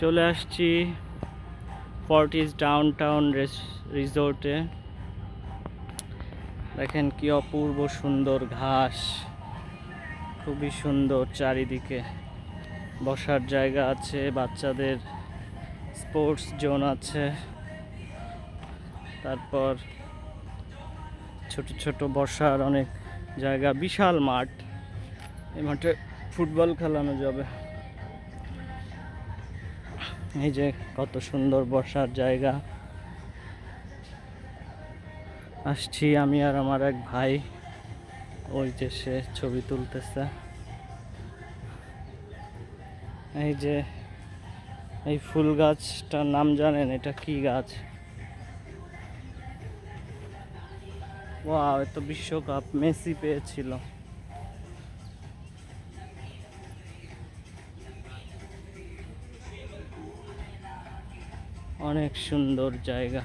চলে আসছি Fortis down town রিসোর্টে। দেখেন কি অপূর্ব সুন্দর ঘাস। খুবই সুন্দর চারিদিকে। বসার জায়গা আছে, বাচ্চাদের স্পোর্টস জোন আছে। তারপর ছোট ছোট বসার অনেক জায়গা। বিশাল মাঠ। এই মাঠে ফুটবল খেলানো যাবে। এই যে কত সুন্দর বসার জায়গা। আসছি আমি আর আমার এক ভাই, ওই যে সে ছবি তুলতেছে। এই যে এই ফুল গাছটার নাম জানেন? এটা কি গাছ? ওয়াও, এত বিশ্বকাপ মেসি পেয়েছিল। অনেক সুন্দর জায়গা।